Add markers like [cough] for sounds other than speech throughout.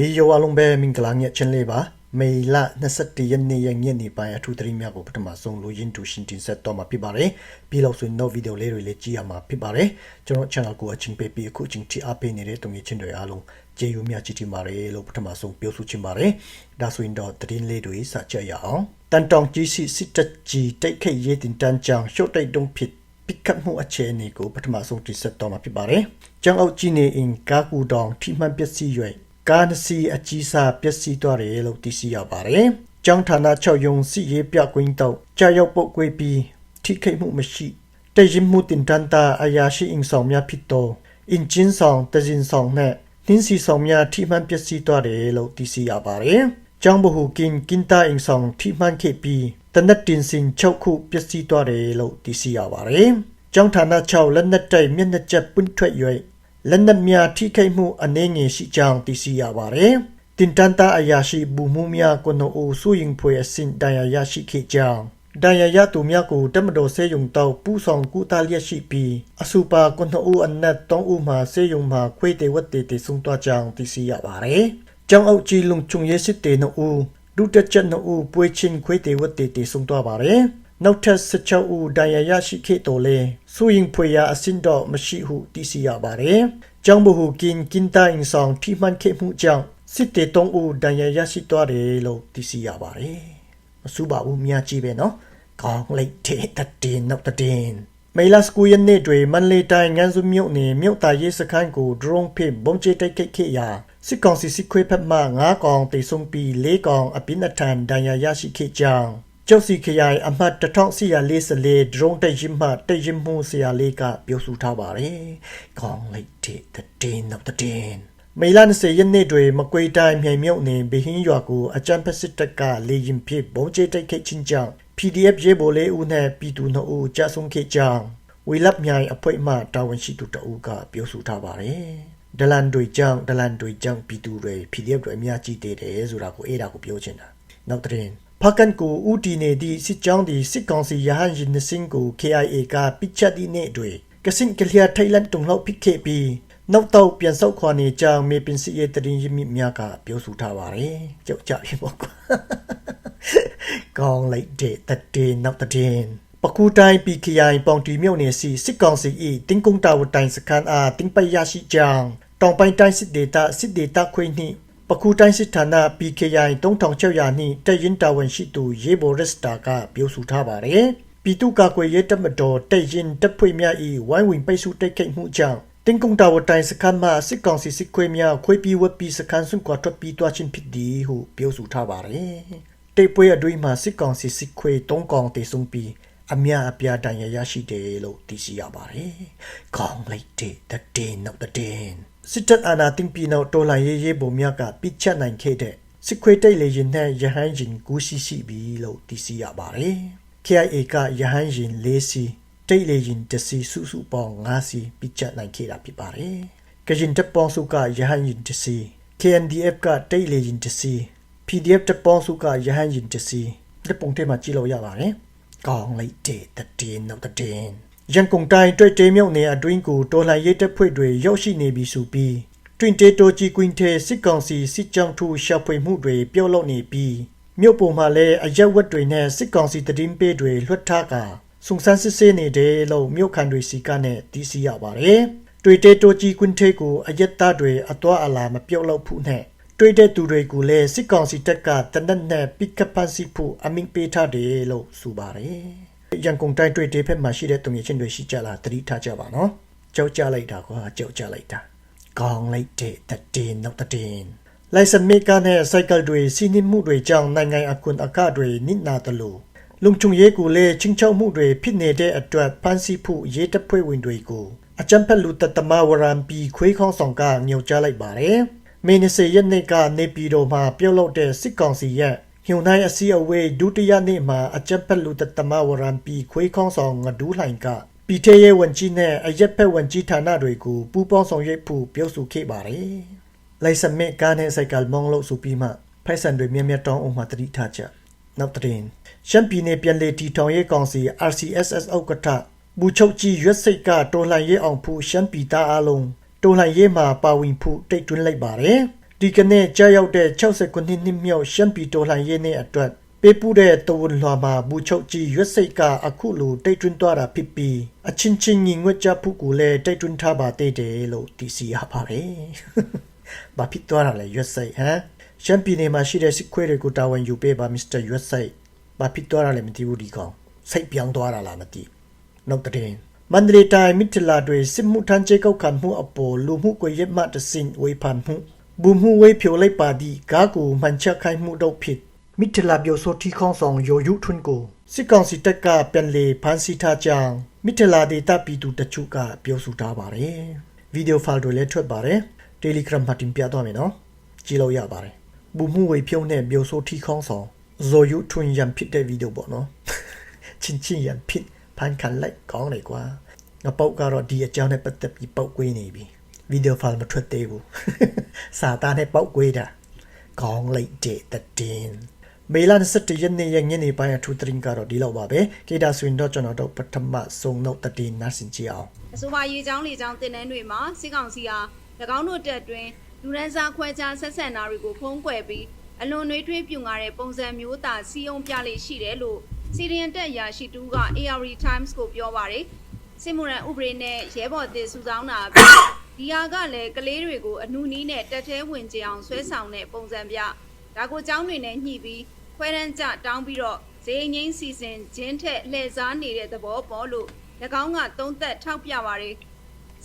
ဟေးယောအလုံးပဲမင်္ဂလာညချင်းလေးပါမေလ21ရက်နေ့ရက်ညနေပိုင်းအထူးသတင်းများကိုပထမဆုံးလိုရင်းတူရှင်တင်ဆက်တော့မှာဖြစ်ပါတယ်ပြီးတော့ဆိုရင်တော့ဗီဒီယိုလေးတွေလည်းကြည့်ရမှာဖြစ်ပါတယ်ကျွန်တော် channel ကိုအချင်းပေးပြီးအခုချင်းတီအားပေးနေတဲ့တုံငယ်ချင်းတွေအားလုံးကျေးဇူးများကြီးတင်ပါတယ်လို့ပထမဆုံးပြောဆိုချင်ပါတယ်ဒါဆိုရင်တော့သတင်းလေးတွေစကြရအောင်တန်တောင်ကြီးစီစစ်တကြီးတိတ်ခိတ်ရေးတင်တန်းချောင်ရှုတ်တိတ်တုံးဖြစ်ပိကတ်မှုအခြေအနေကိုပထမဆုံးတင်ဆက်တော့မှာဖြစ်ပါတယ်ကျောင်းအုပ်ကြီးနေအင်ကာကူတောင်ထိမှန်ပျက်စီး၍ ကားနစီအကြီးစားပျက်စီးသွားတယ်လို့သိရှိရပါတယ်။ကျောင်းဌာန6ယုံစီရေးပြကွင်းတော့ကြာရောက်ပုတ်ကွေးပြီးထိခိုက်မှုမရှိတရင်မှုတင်တန်တာအရာရှိအင်ဆောင်များဖြစ်တော့အင်ဂျင်ဆောင်တဇင်ဆောင်နဲ့နှင်းစီဆောင်များထိမှန်ပျက်စီးသွားတယ်လို့သိရှိရပါတယ်။ကျောင်းဘဟုကင်ကင်တာအင်ဆောင်ထိမှန်ခဲ့ပြီးတနက်တင်စင်6ခုပျက်စီးသွားတယ်လို့သိရှိရပါတယ်။ကျောင်းဌာန6လက်နက်တိုက်မျက်နှာချက်ပွင့်ထွက်၍ လက်နက်များထိခိုက်မှုအနေငယ်ရှိကြောင်းသိရှိရပါတယ်။တင်တန်တာအရာရှိဘူမှုများကိုနိုအိုဆူရင်ဖွေအစင်တန်ရရရှိခဲ့ကြောင်းဒဏ်ရာရသူများကိုတမတော်ဆေးရုံတောက်ပူဆောင်ကူတာလျက်ရှိပြီးအစူပါကွန်နှူအနက်တောင်းဦးမှာဆေးရုံမှာခွေးတေဝတ်တေတေဆုံသွားကြောင်းသိရှိရပါတယ်။ကျောင်းအုပ်ကြီးလုံချုံရဲစစ်တေနှူဒုတက်ချက်နှူပွေချင်းခွေးတေဝတ်တေတေဆုံသွားပါတယ်။ နောက်ထပ်16ဦးဒဏ်ရာရရှိခဲ့တော်လဲစူရင်ဖွေရာအစင်တော့မရှိဟုသိရှိရပါတယ်။ကျောင်းဘဟုကင်ကင်တိုင်းဆောင်ထိမှန်ခဲ့မှုကြောင့်စစ်တေတုံးဦးဒဏ်ရာရရှိသွားတယ်လို့သိရှိရပါတယ်။မစူပါဘူးမြားကြည့်ပဲနော်။ကောင်းလိုက်တဲ့တတင်နောက်တတင်မေလာစကူယနေ့တွေမန်လေးတိုင်းငန်းစုမြို့နယ်မြို့သားရေးစခန်းကို drone ဖြင့်ဘုံကျဲတိုက်ခိုက်ခဲ့ရာစစ်ကောင်စီစစ်ခွေးဖက်မှ9កောင်တိတ်ဆုံးပြီး4កောင်အပြင်းအထန်ဒဏ်ရာရရှိခဲ့ကြောင်း ကျောက်စီခရိုင်အမှတ်1444 drone တိုက်ရင်မှတိုက်ရင်မှုဆရာလေးကပြောဆိုထားပါတယ်။ကောင်းလိုက်တဲ့တတင်နောက်တတင်မေလ20ရက်နေ့တွင်မကွေတိုင်းမြိုင်မြုပ်နေဘဟင်းရွာကိုအကြံဖက်စစ်တပ်ကလေရင်ဖြစ်ဘုံကျဲတိုက်ခိုက်ခြင်းကြောင့် PDF ရေဘိုလေးဦးနဲ့ပြည်သူနှုတ်ကြဆုံခဲ့ကြောင်းဝေလပ်မြိုင်အဖွဲ့မှတာဝန်ရှိသူတအူးကပြောဆိုထားပါတယ်။ဒလန်တွေကြောင့်ဒလန်တွေကြောင့်ပြည်သူတွေ PDF တွေအများကြီးတည်တယ်ဆိုတာကိုအဲ့ဒါကိုပြောချင်တာ။နောက်တဲ့ ဖကန်ကိုဦးတီနေသည့်စစ်ကြောင်းသည်စစ်ကောင်စီရဟန်းရင်စင်ကို KIA ကပိတ်ချက်သည့်နေ့တွေကစင်ကလျာထိုင်လန်တုံလောက်ဖိခဲ့ပြီးနောက်တော့ပြန်ဆုတ်ခွာနေကြောင်းမေပင်စီရဲ့တရင်ရမိများကပြောဆိုထားပါတယ်။ကြောက်ကြပြီပေါ့ကွာ။ကောင်းလိုက်တဲ့တည်နောက်တည်ပကူတိုင်း PKI ပေါင်တီမြို့နယ်စီစစ်ကောင်စီ၏တင်းကုန်းတာဝတိုင်စခန်းအားတင်းပိုက်ရရှိကြောင်းတောင်ပိုင်းတိုင်းစစ်ဒေတာစစ်ဒေတာခွေနှင့် ပကူတိုင်းစစ်ဌာန PKI 3600နှင့်တရင်တာဝန်ရှိသူရေဘော်ရစတာကပြောဆိုထားပါတယ်။ပြည်သူ့ကာကွယ်ရေးတပ်မတော်တရင်တပ်ဖွဲ့များ၏ဝိုင်းဝင်ပိတ်ဆို့တိုက်ခိုက်မှုကြောင့်တင်ကုံတာဝတိုင်စခန်းမှာစစ်ကောင်စီစစ်ခွေးများခွေးပြီးဝက်ပြီးစခန်းစွန့်ခွာထွက်ပြီးတွားချင်းဖြစ်သည်ဟုပြောဆိုထားပါတယ်။တိတ်ပွဲအတွင်းမှာစစ်ကောင်စီစစ်ခွေး၃កောင်တေဆုံးပြီးအများအပြားတန်ရာရရှိတယ်လို့သိရှိရပါတယ်။ခေါင်းလိုက်တဲ့တည်နောက်တည် စစ်တပ်အာဏာသိမ်းပြီးနောက်တော်လှန်ရေးရေးပုံများကပြစ်ချက်နိုင်ခဲ့တဲ့စစ်ခွေးတိတ်လေရင်နဲ့ရဟန်းရင်ကူးရှိရှိပြီလို့သိရှိရပါတယ်။ KIA ကရဟန်းရင်၄စီတိတ်လေရင်တစီစုစုပေါင်း၅စီပြစ်ချက်နိုင်ခဲ့တာဖြစ်ပါတယ်။ကရင်တပ်ပေါင်းစုကရဟန်းရင်တစီ KNDF ကတိတ်လေရင်တစီ PDF တပ်ပေါင်းစုကရဟန်းရင်တစီဒီပုံထဲမှာကြည့်လို့ရပါတယ်။ကောင်းလိုက်တဲ့တည်နောက်တည် ရန်ကုန်တိုင်းတွေ့တေးမြုပ်နေအတွင်းကိုတော်လှန်ရေးတပ်ဖွဲ့တွေရောက်ရှိနေပြီဆိုပြီးတွင်တေတိုကြီးကွင်းထဲစစ်ကောင်စီစစ်ကြောင်းထူရှာဖွေမှုတွေပြုတ်လုပ်နေပြီးမြို့ပေါ်မှာလည်းအရက်ဝတ်တွေနဲ့စစ်ကောင်စီတည်င်းပေးတွေလွှတ်ထားကစုံစမ်းစစ်ဆေးနေတယ်လို့မြို့ခံတွေစီကနဲ့သိရှိရပါတယ်။တွေ့တေတိုကြီးကွင်းထဲကိုအရက်သားတွေအသွားအလာမပြုတ်လောက်ဘူးနဲ့တွေ့တဲ့သူတွေကိုလည်းစစ်ကောင်စီတပ်ကတနက်နဲ့ပိကပ်ပန်းစီဖို့အမိန့်ပေးထားတယ်လို့ဆိုပါတယ်။ ရန်ကုန်တိုင်းတွေ့တဲ့ဖက်မှာရှိတဲ့တုံရချင်းတွေရှိကြလားသတိထားကြပါနော်။ကြောက်ကြလိုက်တာကွာကြောက်ကြလိုက်တာ။ကောင်းလိုက်တဲ့တည်နောက်တည်လိုင်စင်မေကာနဲ့စိုက်ကယ်တွေစီးနှင်းမှုတွေကြောင့်နိုင်ငံအကွန်အကတွေနစ်နာတယ်လို့လုံချုံရဲကိုလည်းချင်းချောက်မှုတွေဖြစ်နေတဲ့အတွက်ဖန်စီဖို့ရေးတပ်ဖွဲ့ဝင်တွေကိုအကြံဖက်လူတတမဝရံပီခွေးခေါင်းဆောင်ကညှို့ကြားလိုက်ပါတယ်။မေနစေရက်နေ့ကနေပြည်တော်မှာပြုတ်လုတဲ့စစ်ကောင်စီရဲ့ ညှို့နှိုင်းအစည်းအဝေးဒုတိယနေ့မှာအကြံဖက်လူတတမဝရံပီခွေးခေါင်းဆောင်ငဒူးလှိုင်ကပြည်ထရေးဝန်ကြီးနဲ့အရက်ဖက်ဝန်ကြီးဌာနတွေကိုပူးပေါင်းဆောင်ရွက်ဖို့ပြောဆိုခဲ့ပါတယ်။လိုက်စမစ်ကားနဲ့စိုက်ကယ်မောင်းလို့ဆိုပြီးမှဖိုက်ဆန်တွေမြဲမြဲတောင်းအောင်မှတတိထားချက်နောက်တဲ့ရှမ်းပြည်နယ်ပြည်လေတီထောင်ရေးကောင်စီ RCSS ဥက္ကဋ္ဌဘူချုပ်ကြီးရွက်စိတ်ကတော်လှန်ရေးအောင်ဖို့ရှမ်းပြည်သားအလုံးတော်လှန်ရေးမှာပါဝင်ဖို့တိတ်တွန်းလိုက်ပါတယ် ဒီကနေ့ကြာရောက်တဲ့69နှစ်နှစ်မြောက်ရှမ်းပြည်တော်လှန်ရေးနေ့အတွက်ပေးပူတဲ့တဝန်လွှာမှာဘူချုပ်ကြီးရွက်စိတ်ကအခုလိုတိတ်တွင်းသွားတာဖြစ်ပြီးအချင်းချင်းညီငွတ်ကြဖို့ကိုလည်းတိတ်တွင်းထားပါသေးတယ်လို့သိစီရပါတယ်။ဘာဖြစ်သွားတာလဲရွက်စိတ်ဟမ်ရှမ်းပြည်နယ်မှာရှိတဲ့စစ်ခွေးတွေကိုတာဝန်ယူပေးပါမစ္စတာရွက်စိတ်ဘာဖြစ်သွားတာလဲမသိဘူးဒီကောင်စိတ်ပြောင်းသွားတာလားမသိဘူးနောက်တဲ့မန္တလေးတိုင်းမိထလာတွေစစ်မှုထမ်းကျေကောက်ခံမှုအပေါ်လူမှုကွန်ရက်မှတဆင့်ဝေဖန်မှု ဘူမှုဝေဖြိုလိုက်ပါသည့်ကားကိုမှန်ချက်ခိုင်းမှုတော့ဖြစ်မိထလာပြောဆိုတီခေါင်းဆောင်ယောယုထွန်းကိုစစ်ကောင်စီတပ်ကပြန်လေဖမ်းဆီးထားကြောင်းမိထလာဒေတာပြည်သူတချို့ကပြောဆိုထားပါတယ်ဗီဒီယိုဖိုင်တွေလည်းထွက်ပါတယ် Telegram မှာတင်ပြသွားမယ်နော်ကြည့်လို့ရပါတယ်ဘူမှုဝေဖြုံးတဲ့ပြောဆိုတီခေါင်းဆောင်ဇော်ယုထွန်းရံဖြစ်တဲ့ဗီဒီယိုပေါ့နော်ချင်းချင်းရံဖြစ်ဖန်ခံလိုက်ကောင်းလေကွာငါပုတ်ကတော့ဒီအကြောင်းနဲ့ပတ်သက်ပြီးပုတ်ကွေးနေပြီ ဗီဒီယိုဖိုင်မထွက်သေးဘူးစာသားနဲ့ပုတ်ကွေးတာကောင်းလိုက်တဲ့တည်င်းမေလ27ရက်နေ့ရက်ညနေပိုင်းအထူးသတင်းကတော့ဒီလောက်ပါပဲကေတာဆွင်တော့ကျွန်တော်တို့ပထမဆုံးတော့တည်င်းနားဆင်ကြည့်အောင်အဆိုပါရေချောင်းလေချောင်းတင်နန်းတွေမှာစစ်ကောင်စီဟာ၎င်းတို့တပ်တွင်လူရန်စားခွဲခြားဆက်ဆံတာတွေကိုဖုံးကွယ်ပြီးအလွန်နှွေးထွေးပြူငါတဲ့ပုံစံမျိုးသာစီယုံပြလေရှိတယ်လို့စီရီယန်တက်ရာရှိတူက AR Times ကိုပြောပါတယ်စစ်မှုရန်ဥပဒေနဲ့ရဲဘော်အသစ်စုဆောင်းတာအပြီး ဒီဟာကလည်းကလေးတွေကိုအနုနီးနဲ့တက်သေးဝင်ကြအောင်ဆွဲဆောင်တဲ့ပုံစံပြဒါကိုចောင်းတွေနဲ့ညှိပြီးခွဲရန်ကြတောင်းပြီးတော့ဈေးငိမ့်စီစဉ်ဂျင်းထက်လှည့်စားနေတဲ့သဘောပေါ်လို့၎င်းကသုံးသက်ထောက်ပြပါတယ်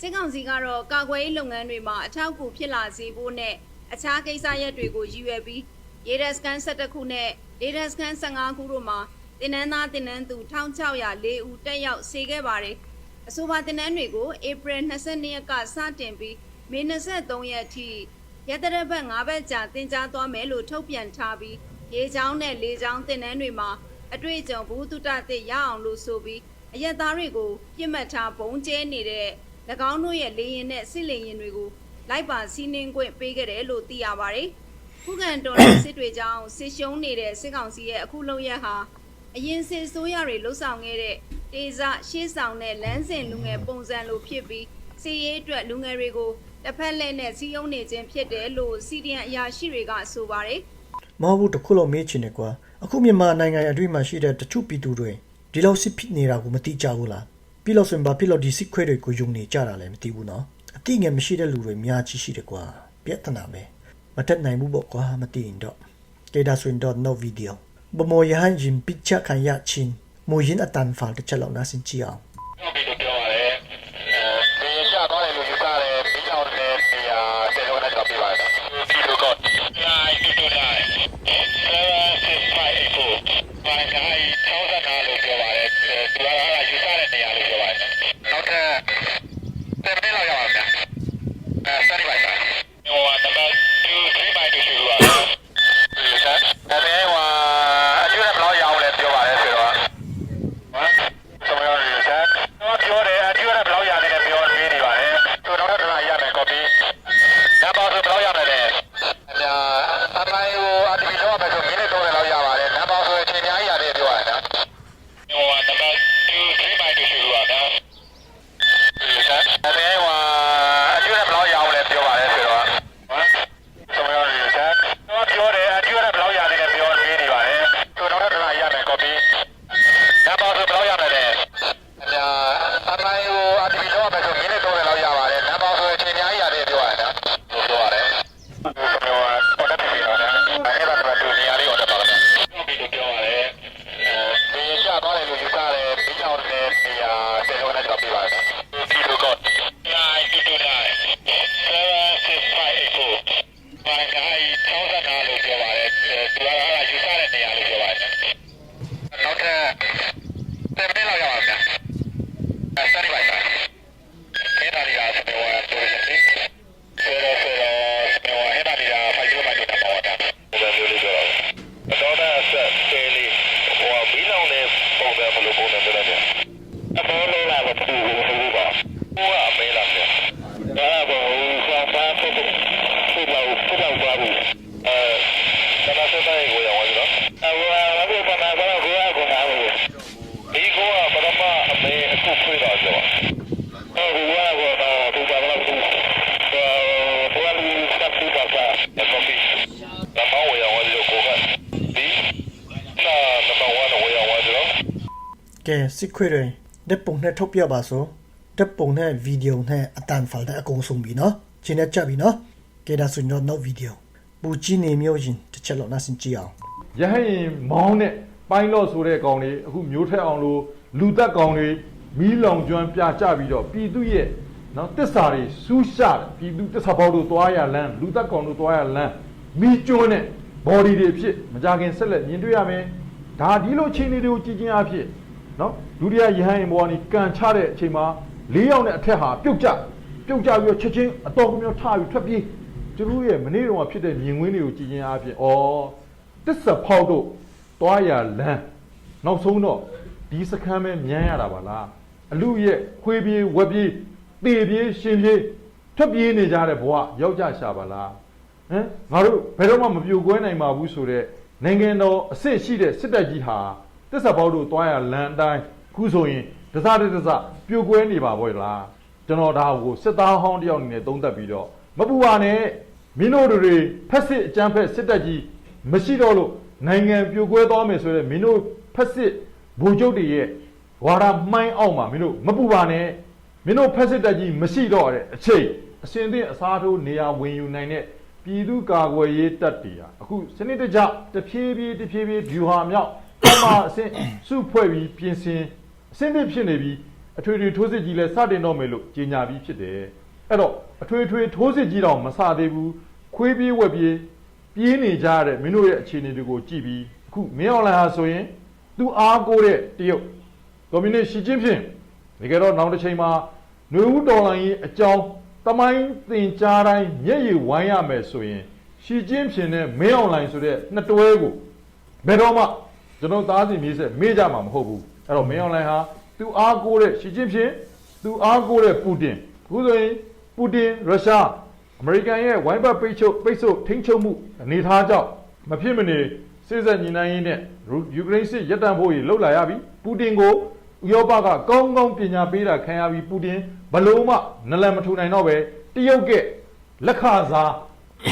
စစ်ကောင်စီကတော့ကာကွယ်ရေးလုပ်ငန်းတွေမှာအထောက်အကူဖြစ်လာစေဖို့နဲ့အခြားကိစ္စရပ်တွေကိုရည်ရွယ်ပြီးရေဒက်စကန်17ခုနဲ့ရေဒက်စကန်15ခုတို့မှာတင်နန်းသားတင်နန်းသူ1604ဦးတက်ရောက်စေခဲ့ပါတယ်။ အဆိုပါတင်နန်းတွေကိုဧပြီ22ရက်ကစတင်ပြီးမေ23ရက်ထိရက်တရက်ဘက်9ဘက်ကြာတင် जा သွားမယ်လို့ထုတ်ပြန်ထားပြီးရေချောင်းနဲ့လေချောင်းတင်နန်းတွေမှာအတွေ့အကြုံဘူးတုတသစ်ရအောင်လို့ဆိုပြီးအရက်သားတွေကိုပြစ်မှတ်ထားဘုံကျဲနေတဲ့၎င်းတို့ရဲ့လေရင်နဲ့စစ်လေရင်တွေကိုလိုက်ပါစီးနှင်းခွင့်ပေးခဲ့တယ်လို့သိရပါတယ်။ခုခံတော်တဲ့စစ်တွေကြောင့်စစ်ရှုံးနေတဲ့စစ်ကောင်စီရဲ့အခုလုံရက်ဟာအရင်စစ်ဆိုးရတွေလှုပ်ဆောင်ခဲ့တဲ့ တေဇရှေးဆောင်တဲ့လမ်းစဉ်လူငယ်ပုံစံလိုဖြစ်ပြီးစီရေးအတွက်လူငယ်တွေကိုတစ်ဖက်လက်နဲ့စီးယုံနေခြင်းဖြစ်တယ်လို့စီဒီယန်အရာရှိတွေကဆိုပါတယ်။မဟုတ်ဘူးတစ်ခုလုံးမေးချင်တယ်ကွာအခုမြန်မာနိုင်ငံအတွင်းမှာရှိတဲ့တချို့ပြည်သူတွေဒီလောက်စစ်ဖြစ်နေတာကိုမသိကြဘူးလားပြီးလို့ဆိုရင်ဘာဖြစ်လို့ဒီစစ်ခွဲတွေကိုယုံနေကြတာလဲမသိဘူးနော်အတိငယ်မရှိတဲ့လူတွေအများကြီးရှိတယ်ကွာပြဿနာပဲမတက်နိုင်ဘူးပေါ့ကွာမသိရင်တော့ကေဒါဆွင်တော့ no video ဘမောယဟန်ဂျင်ပစ်ချခံရချင်း မူရင်အတန်ဖာတစ်ချက်လောက်နားဆင်ကြည့်အောင်ဟုတ်ပြီလို့ပြောပါတယ်။အဲဒီရသွားတယ်လို့ယူဆတယ်ပြီးတော့လည်းနေရာဆယ်လုံးနဲ့တော့ပြပါတယ်။ဒီလိုကနိုင်တူတူ you [laughs] Påbörja på loop 100 Delenia. Jag får hålla den här med 10 ကဲစစ်ခွေတွေတက်ပုံနဲ့ထုတ်ပြပါဆိုတက်ပုံနဲ့ဗီဒီယိုနဲ့အတန်ဖိုင်တဲ့အကုန်ဆုံးပြီနော်ရှင်းနေကြပြီနော်ကဲဒါဆိုတော့နောက်ဗီဒီယိုပူချီနေမျိုးချင်းတစ်ချက်လောက်နားဆင်ကြည့်အောင်ရဟတ်ရင်မောင်းတဲ့ပိုင်းလော့ဆိုတဲ့ကောင်တွေအခုမျိုးထက်အောင်လို့လူသက်ကောင်တွေမီးလောင်ကျွမ်းပြကြပြီးတော့ပြည်သူရဲ့နော်တစ္ဆာတွေစူးရှတယ်ပြည်သူတစ္ဆာပေါက်တို့သွားရလမ်းလူသက်ကောင်တို့သွားရလမ်းမီးကျွန်းတဲ့ body တွေဖြစ်မကြခင်ဆက်လက်မြင်တွေ့ရမယ်ဒါဒီလိုအခြေအနေတွေကိုကြည်ကျင်အဖြစ် နော်ဒုတိယရဟတ်ရင်ဘောကနေကန်ချတဲ့အချိန်မှာ၄ယောက်နဲ့အထက်ဟာပြုတ်ကျပြုတ်ကျပြီးတော့ချက်ချင်းအတော်ကမျိုးထပြီးထွက်ပြေးသူတို့ရဲ့မနေ့တုန်းကဖြစ်တဲ့မြင်ကွင်းတွေကိုကြည်ကျင်အဖြစ်ဩတစ္ဆဖောက်တို့တွားရလမ်းနောက်ဆုံးတော့ဒီစခန်းပဲမြန်းရတာပါလားအလူရဲ့ခွေးပြေးဝက်ပြေးတေပြေးရှင်ပြေးထွက်ပြေးနေကြတဲ့ဘဝရောက်ကြရှာပါလားဟမ်ငါတို့ဘယ်တော့မှမပြိုကွဲနိုင်ပါဘူးဆိုတော့နိုင်ငံတော်အဆင့်ရှိတဲ့စစ်တပ်ကြီးဟာ တစ္ဆဖောက်တို့တွားရလမ်းအတိုင်းခုဆိုရင်တစတစပြိုကွဲနေပါဘောလားကျွန်တော်ဒါကိုစစ်သားဟောင်းတယောက်အနေနဲ့သုံးသပ်ပြီးတော့မပူပါနဲ့မင်းတို့တွေဖက်စစ်အကြမ်းဖက်စစ်တပ်ကြီးမရှိတော့လို့နိုင်ငံပြိုကွဲသွားမယ်ဆိုတော့မင်းတို့ဖက်စစ်ဘူကျုပ်တွေရဲ့ဝါဒမှိုင်းအောင်မှာမင်းတို့မပူပါနဲ့မင်းတို့ဖက်စစ်တပ်ကြီးမရှိတော့တဲ့အချိန်အစင်သင့်အစားထိုးနေရာဝင်ယူနိုင်တဲ့ပြည်သူကာကွယ်ရေးတပ်တွေဟာအခုစနစ်တကျတဖြည်းဖြည်းတဖြည်းဖြည်းဗျူဟာမြောက် အမှအဆင့်စုဖွဲ့ပြီးပြင်ဆင်အဆင့်သင့်ဖြစ်နေပြီးအထွေထွေထိုးစစ်ကြီးလဲစတင်တော့မယ်လို့ကြေညာပြီးဖြစ်တယ်အဲ့တော့အထွေထွေထိုးစစ်ကြီးတော့မစသေးဘူးခွေးပြေးဝက်ပြေးပြေးနေကြရတဲ့မင်းတို့ရဲ့အခြေအနေတွေကိုကြည့်ပြီးအခုမင်းအွန်လိုင်းဟာဆိုရင်သူအားကိုးတဲ့တရုတ်ကွန်မြူနစ်ရှီကျင်းဖြင့်တကယ်တော့နောက်တစ်ချိန်မှာຫນွေဦးတော်လိုင်းရေးအကြောင်းတမိုင်းသင်ကြားတိုင်းမျက်ရည်ဝိုင်းရမယ်ဆိုရင်ရှီကျင်းဖြင့်နဲ့မင်းအွန်လိုင်းဆိုတဲ့နှစ်တွဲကိုဘယ်တော့မှ ကျွန်တော်သားစီမြေးဆက်မေးကြမှာမဟုတ်ဘူးအဲ့တော့မင်းအွန်လိုင်းဟာသူအားကိုးတဲ့ရှီကျင်းဖြင့်သူအားကိုးတဲ့ပူတင်အခုဆိုရင်ပူတင်ရုရှားအမေရိကန်ရဲ့ဝိုင်းပတ်ပိတ်ချုပ်ပိတ်ဆို့ထိန်းချုပ်မှုအနေအထားကြောင့်မဖြစ်မနေစစ်ဆက်ညီနိုင်ရေးနဲ့ယူကရိန်းစစ်ရပ်တန့်ဖို့ရလှုပ်လာရပြီပူတင်ကိုဥရောပကကောင်းကောင်းပညာပေးတာခံရပြီးပူတင်ဘလို့မှနလန်မထူနိုင်တော့ပဲတရုတ်ကလက်ခစား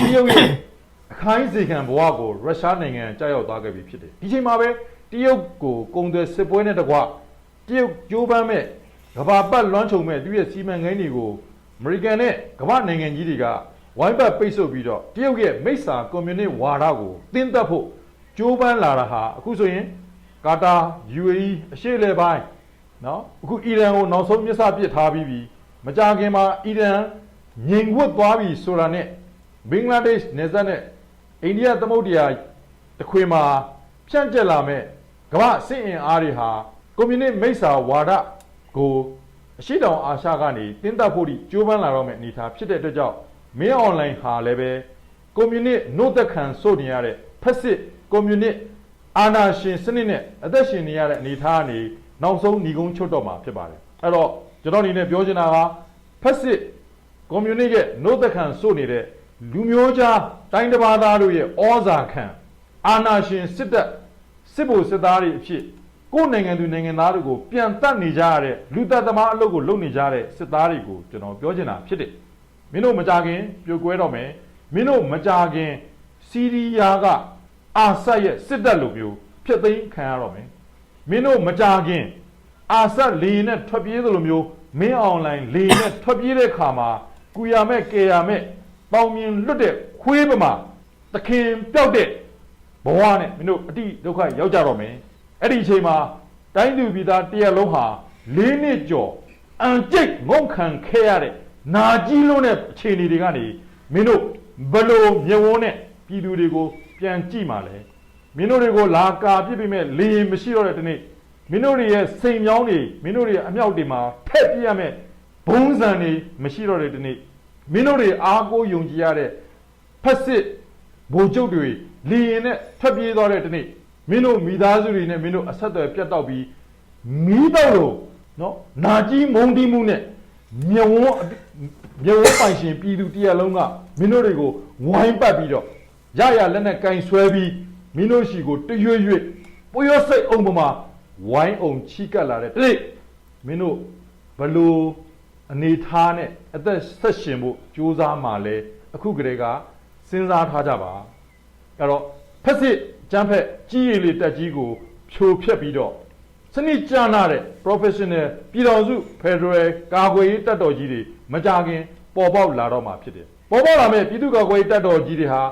တရုတ်ရဲ့ အခိုင်းစေခံဘဝကိုရုရှားနိုင်ငံကြောက်ရောက်သွားခဲ့ပြီဖြစ်တယ်ဒီချိန်မှာပဲတရုတ်ကိုကုန်သွယ်စစ်ပွဲနဲ့တကွတရုတ်ကြိုးပမ်းမဲ့ကဘာပတ်လွှမ်းခြုံမဲ့သူရဲ့စီမံကိန်းတွေကိုအမေရိကန်နဲ့ကမ္ဘာနိုင်ငံကြီးတွေကဝိုင်းပတ်ပိတ်ဆို့ပြီးတော့တရုတ်ရဲ့မိစ္ဆာကွန်မြူနစ်ဝါဒကိုတင်းတက်ဖို့ကြိုးပမ်းလာတာဟာအခုဆိုရင်ကာတာ UAE အရှေ့အလယ်ပိုင်းနော်အခုအီရန်ကိုနောက်ဆုံးမျက်စပစ်ထားပြီးပြီမကြခင်မှာအီရန်ငြိမ်ဝတ်သွားပြီဆိုတာနဲ့ဘင်္ဂလားဒေ့ရှ်နယ်စပ်နဲ့ အိန္ဒိယသမုဒ္ဒရာတစ်ခွင်မှာဖြန့်ကျက်လာမဲ့ကမ္ဘာစစ်အင်အားတွေဟာကွန်မြူနစ်မိစ္ဆာဝါဒကိုအရှိတောင်အာရှကနေတင်းတပ်ဖို့ဒီကြိုးပမ်းလာတော့မယ့်အနေအထားဖြစ်တဲ့အတွက်ကြောင့်မင်းအွန်လိုင်းဟာလည်းပဲကွန်မြူနစ်နှုတ်သက်ခံဆိုနေရတဲ့ဖက်စစ်ကွန်မြူနစ်အာဏာရှင်စနစ်နဲ့အသက်ရှင်နေရတဲ့အနေအထားကနေနောက်ဆုံးညီကုန်းချွတ်တော့မှာဖြစ်ပါတယ်အဲ့တော့ကျွန်တော်အနေနဲ့ပြောချင်တာကဖက်စစ်ကွန်မြူနစ်ရဲ့နှုတ်သက်ခံဆိုနေတဲ့ လူမျိုးခြားတိုင်းတစ်ပါးသားတို့ရဲ့ဩဇာခံအာဏာရှင်စစ်တပ်စစ်ဗိုလ်စစ်သားတွေအဖြစ်ကိုယ်နိုင်ငံသူနိုင်ငံသားတွေကိုပြန်တတ်နေကြရတဲ့လူသက်သမားအလုပ်ကိုလုပ်နေကြတဲ့စစ်သားတွေကိုကျွန်တော်ပြောချင်တာဖြစ်တယ်။မင်းတို့မကြခင်ပြိုကွဲတော့မယ်။မင်းတို့မကြခင်စီးရီးယားကအာဆတ်ရဲ့စစ်တပ်လိုမျိုးဖျက်သိမ်းခံရတော့မယ်။မင်းတို့မကြခင်အာဆတ်လေနဲ့ထွက်ပြေးသလိုမျိုးမင်းအွန်လိုင်းလေနဲ့ထွက်ပြေးတဲ့ခါမှာကုရမဲ့ကေရမဲ့ ပေါင်မြင်လွတ်တဲ့ခွေးပမာတခင်ပျောက်တဲ့ဘဝနဲ့မင်းတို့အတိဒုက္ခရောက်ကြတော့မယ်။အဲ့ဒီအချိန်မှာတိုင်းသူပြည်သားတရက်လုံးဟာ၄နှစ်ကျော်အန်ကျိတ်ငုံခံခဲ့ရတဲ့နာကြီးလုံးတဲ့အခြေအနေတွေကနေမင်းတို့ဘလို့မြဝန်းနဲ့ပြည်သူတွေကိုပြန်ကြည့်မှလဲမင်းတို့တွေကိုလာကာပြစ်ပြီးမဲ့လေရင်မရှိတော့တဲ့ဒီနေ့မင်းတို့တွေရဲ့စိန်မြောင်းတွေမင်းတို့တွေရဲ့အမြောက်တွေမှာထက်ပြရမဲ့ဘုံစံတွေမရှိတော့တဲ့ဒီနေ့ မင်းတို့တွေအားကိုးယုံကြည်ရတဲ့ဖက်စစ်ဘိုလ်ချုပ်တွေလီရင်နဲ့ထွက်ပြေးသွားတဲ့တနေ့မင်းတို့မိသားစုတွေနဲ့မင်းတို့အဆက်အသွယ်ပြတ်တောက်ပြီးမီးတော့လို့နော်နာကြီးမုံတီးမှုနဲ့မြဝန်းအမြဝန်းပိုင်ရှင်ပြည်သူတရက်လုံးကမင်းတို့တွေကိုဝိုင်းပတ်ပြီးတော့ရရလက်နဲ့ကင်ဆွဲပြီးမင်းတို့ရှိကိုတရွရွပွေရစိတ်အောင်ပမာဝိုင်းအောင်ချီကပ်လာတဲ့တနေ့မင်းတို့ဘလို့ အနေထားနဲ့အသက်ဆက်ရှင်ဖို့ကြိုးစားမှလဲအခုကလေးကစဉ်းစားထားကြပါအဲ့တော့ဖက်စစ်ကျန်းဖက်ကြီးရည်လေးတက်ကြီးကိုဖြိုဖျက်ပြီးတော့စနစ်ကျနာတဲ့ professional ပြည်တော်စု Federal ကာကွယ်ရေးတပ်တော်ကြီးတွေမကြခင်ပေါ်ပေါက်လာတော့မှာဖြစ်တယ်ပေါ်ပေါက်လာမဲ့ပြည်သူ့ကာကွယ်ရေးတပ်တော်ကြီးတွေဟာ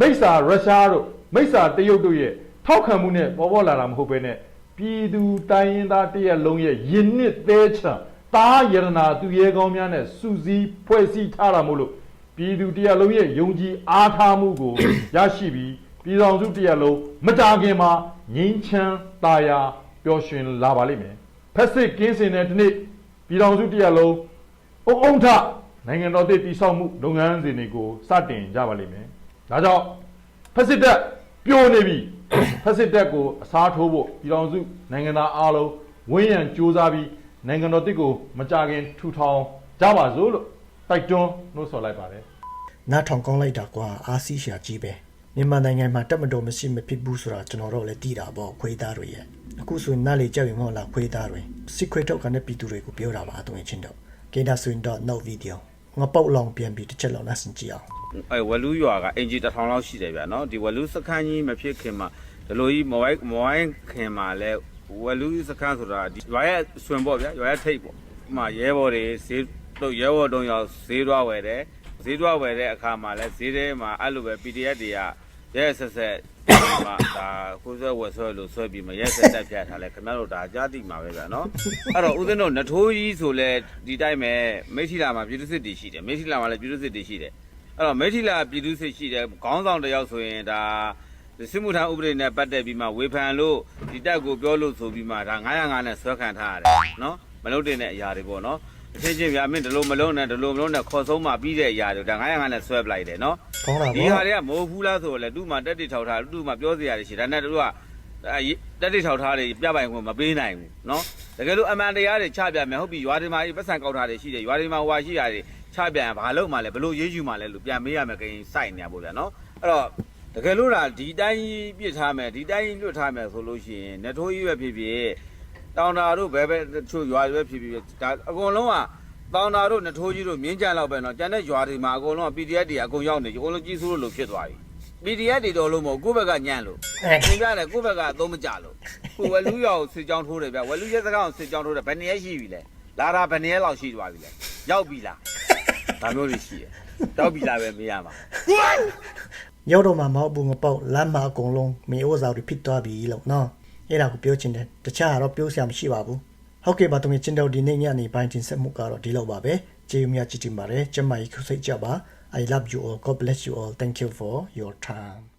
မိစ္ဆာရုရှားတို့မိစ္ဆာတရုတ်တို့ရဲ့ထောက်ခံမှုနဲ့ပေါ်ပေါက်လာတာမဟုတ်ဘဲနဲ့ပြည်သူတိုင်းရင်းသားတရက်လုံးရဲ့ယဉ်နစ်သေးချံ တားယရနာသူရဲကောင်းများနဲ့စူးစီးဖွဲ့စည်းထားတာမို့လို့ပြည်သူတရက်လုံးရဲ့ယုံကြည်အားထားမှုကိုရရှိပြီးပြည်တော်စုတရက်လုံးမကြခင်မှာငြိမ်းချမ်းသာယာပျော်ရွှင်လာပါလိမ့်မယ်ဖက်စစ်ကင်းစင်တဲ့ဒီနေ့ပြည်တော်စုတရက်လုံးအုံအုံထနိုင်ငံတော်တည်တည်ဆောက်မှုလုပ်ငန်းစဉ်တွေကိုစတင်ကြပါလိမ့်မယ်ဒါကြောင့်ဖက်စစ်တပ်ပြိုနေပြီဖက်စစ်တပ်ကိုအစားထိုးဖို့ပြည်တော်စုနိုင်ငံသားအားလုံးဝန်းရံစ조사ပြီး နိုင်ငံတော်တည်ကိုမကြခင်ထူထောင်ကြပါစို့လို့တိုက်တွန်းနှိုးဆော်လိုက်ပါတယ်နားထောင်ကောင်းလိုက်တာကွာအားစီးရှာကြီးပဲမြန်မာနိုင်ငံမှာတက်မတော်မရှိမဖြစ်ဘူးဆိုတာကျွန်တော်တို့လည်းသိတာပေါ့ခွေးသားတွေရဲ့အခုဆိုရင်နားလေကြောက်ရင်မဟုတ်လားခွေးသားတွေစစ်ခွေးထုတ်ကနေပြည်သူတွေကိုပြောတာပါအသွင်ချင်းတော့ကေဒါဆိုရင်တော့ no video ငါပုတ်လောင်ပြန်ပြီးတစ်ချက်လောက်နားဆင်ကြည့်အောင်အဲဝလူရွာကအင်ဂျီတစ်ထောင်လောက်ရှိတယ်ဗျာနော်ဒီဝလူစခန်းကြီးမဖြစ်ခင်မှာဒီလိုကြီးမဝိုင်းမဝိုင်းခင်မှာလဲ ဝလူစခန်းဆိုတာဒီရွာရဲ့ဆွင်ပေါ့ဗျာရွာရဲ့ထိပ်ပေါ့ဒီမှာရဲဘော်တွေဈေးတော့ရဲဘော်တုံးရောက်ဈေးသွားဝယ်တယ်ဈေးသွားဝယ်တဲ့အခါမှာလဲဈေးထဲမှာအဲ့လိုပဲ PDF တွေကရဲဆက်ဆက်မှာဒါကိုယ်ဆွဲဝယ်ဆွဲလို့ဆွဲပြီးမရဲဆက်တက်ပြတ်ထားလဲခင်ဗျားတို့ဒါကြားသိမှာပဲဗျာနော်အဲ့တော့ဦးဇင်းတို့နထိုးကြီးဆိုလဲဒီတိုင်းပဲမိထီလာမှာပြည်သူစစ်တီရှိတယ်မိထီလာမှာလည်းပြည်သူစစ်တီရှိတယ်အဲ့တော့မိထီလာပြည်သူစစ်ရှိတဲ့ခေါင်းဆောင်တစ်ယောက်ဆိုရင်ဒါ စစ်မှုထမ်းဥပဒေနဲ့ပတ်သက်ပြီးမှဝေဖန်လို့ဒီတက်ကိုပြောလို့ဆိုပြီးမှဒါ905နဲ့ဆွဲခံထားရတယ်နော်မလုပ်တဲ့အရာတွေပေါ့နော်အချင်းချင်းဗျာအမင်းဒီလိုမလုံးနဲ့ဒီလိုမလုံးနဲ့ခေါ်ဆုံးမှပြီးတဲ့အရာတွေဒါ905နဲ့ဆွဲပလိုက်တယ်နော်ကောင်းတာဒီပေါ့ဟာတွေကမဟုတ်ဘူးလားဆိုတော့လေသူ့မှာတက်တိထောက်ထားသူ့မှာပြောစရာတွေရှိတယ်ဒါနဲ့တို့ကအဲတက်တိထောက်ထားတွေပြပိုင်ခွင့်မပေးနိုင်ဘူးနော်တကယ်လို့အမှန်တရားတွေချပြမယ်ဟုတ်ပြီရွာတွေမှာပတ်စံကောက်ထားတွေရှိတယ်ရွာတွေမှာဟိုဟာရှိတာတွေချပြရင်ဘာလို့မှလဲဘလို့ရေးယူမှလဲလို့ပြန်မေးရမယ်ကိန်းစိုက်နေရပို့ဗျာနော်အဲ့တော့ တကယ်လို့ဒါဒီတိုင်းပြစ်ထားမယ်ဒီတိုင်းလွတ်ထားမယ်ဆိုလို့ရှိရင်နထိုးကြီးပဲဖြစ်ဖြစ်တောင်တာတို့ဘဲဘဲတချို့ရွာတွေပဲဖြစ်ဖြစ်ဒါအကုန်လုံးကတောင်တာတို့နထိုးကြီးတို့မြင်းကြံလောက်ပဲနော်ကျန်တဲ့ရွာတွေမှာအကုန်လုံးက PDF တွေအကုန်ရောက်နေပြီအကုန်လုံးကြီးစိုးလို့ဖြစ်သွားပြီ PDF တွေတော်လို့မဟုတ်ကိုယ့်ဘက်ကညံ့လို့အဲသင်ပြတယ်ကိုယ့်ဘက်ကအသုံးမကျလို့ကိုဝက်လူရောစစ်ကြောင်းထိုးတယ်ဗျဝက်လူရဲစကားကိုစစ်ကြောင်းထိုးတယ်ဘယ်နှစ်ရက်ရှိပြီလဲလာတာဘယ်နှစ်ရက်လောက်ရှိသွားပြီလဲရောက်ပြီလားဒါမျိုးတွေရှိတယ်ရောက်ပြီလားပဲမေးရမှာ ရောက်တော့မှမဟုတ်ဘူးငါပေါ့လမ်းမှာအကုန်လုံးမေဩဇာတွေဖြစ်သွားပြီလို့နော်အဲ့ဒါကိုပြောချင်တယ်တခြားကတော့ပြောစရာမရှိပါဘူးဟုတ်ကဲ့ပါတမင်ချင်းတော့ဒီနေ့ညနေပိုင်းတင်ဆက်မှုကတော့ဒီလောက်ပါပဲကျေးဇူးများကြည့်တင်ပါတယ်ကျမကြီးခုစိတ်ကြပါ I love you all God bless you all thank you for your time